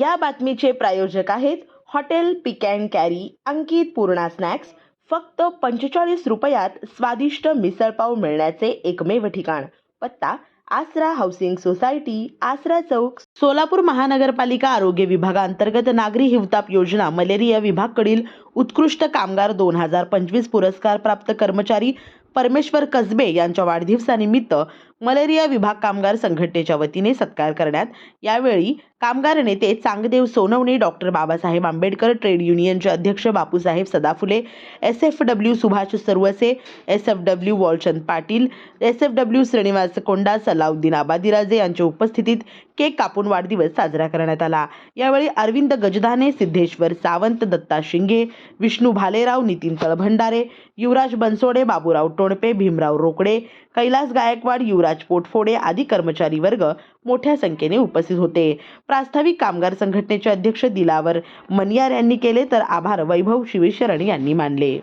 या बातमीचे प्रायोजक आहेत hotel pick and carry Ankit Purna snacks. फक्त पंचेचाळीस रुपयात स्वादिष्ट मिसळपाव मिळण्याचे एकमेव ठिकाण. पत्ता आसरा हाऊसिंग सोसायटी आसरा चौक. सोलापूर महानगरपालिका आरोग्य विभागांतर्गत नागरी हिवताप योजना मलेरिया विभागकडील उत्कृष्ट कामगार दोन हजार पंचवीस पुरस्कार प्राप्त कर्मचारी परमेश्वर कसबे यांच्या वाढदिवसानिमित्त मलेरिया विभाग कामगार संघटनेच्या वतीने सत्कार करण्यात. यावेळी कामगार नेते चांगदेव सोनवणे डॉक्टर बाबासाहेब आंबेडकर ट्रेड युनियनचे अध्यक्ष Bapusaheb Sadaphule S F W Subhash Sarwase S F W Walchand Patil S F W Shrinivas Konda Salauddin Abadiraje यांच्या उपस्थितीत केक कापून वाढदिवस साजरा करण्यात आला. यावेळी अरविंद गजधाने सिद्धेश्वर सावंत दत्ता शिंगे विष्णू भालेराव नितीन तळभंडारे युवराज बनसोडे बाबूराव टोणपे भीमराव रोकडे कैलास गायकवाड युवराज पोटफोडे आदी कर्मचारी वर्ग मोठ्या संख्येने उपस्थित होते. प्रास्ताविक कामगार संघटनेचे अध्यक्ष दिलावर मनियार यांनी केले तर आभार वैभव शिवेशरण यांनी मानले.